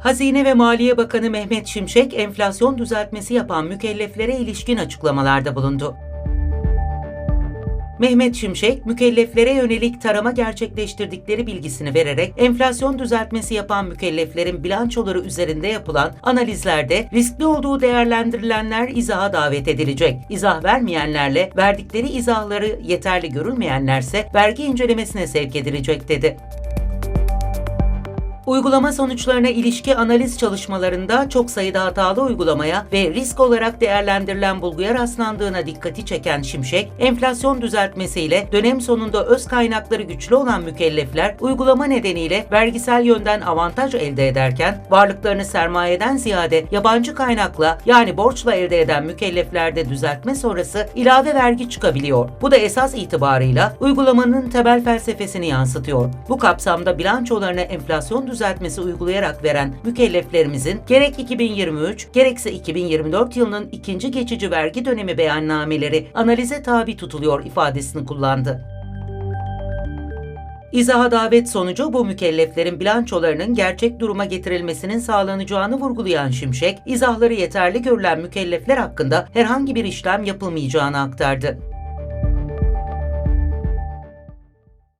Hazine ve Maliye Bakanı Mehmet Şimşek enflasyon düzeltmesi yapan mükelleflere ilişkin açıklamalarda bulundu. Mehmet Şimşek, mükelleflere yönelik tarama gerçekleştirdikleri bilgisini vererek enflasyon düzeltmesi yapan mükelleflerin bilançoları üzerinde yapılan analizlerde riskli olduğu değerlendirilenler izaha davet edilecek. İzah vermeyenlerle verdikleri izahları yeterli görülmeyenlerse vergi incelemesine sevk edilecek dedi. Uygulama sonuçlarına ilişki analiz çalışmalarında çok sayıda hatalı uygulamaya ve risk olarak değerlendirilen bulguya rastlandığına dikkati çeken Şimşek, enflasyon düzeltmesiyle dönem sonunda öz kaynakları güçlü olan mükellefler uygulama nedeniyle vergisel yönden avantaj elde ederken, varlıklarını sermayeden ziyade yabancı kaynakla yani borçla elde eden mükelleflerde düzeltme sonrası ilave vergi çıkabiliyor. Bu da esas itibarıyla uygulamanın temel felsefesini yansıtıyor. Bu kapsamda bilançolarına enflasyon düzeltmesi uygulayarak veren mükelleflerimizin gerek 2023 gerekse 2024 yılının ikinci geçici vergi dönemi beyannameleri analize tabi tutuluyor ifadesini kullandı. İzaha davet sonucu bu mükelleflerin bilançolarının gerçek duruma getirilmesinin sağlanacağını vurgulayan Şimşek, izahları yeterli görülen mükellefler hakkında herhangi bir işlem yapılmayacağını aktardı.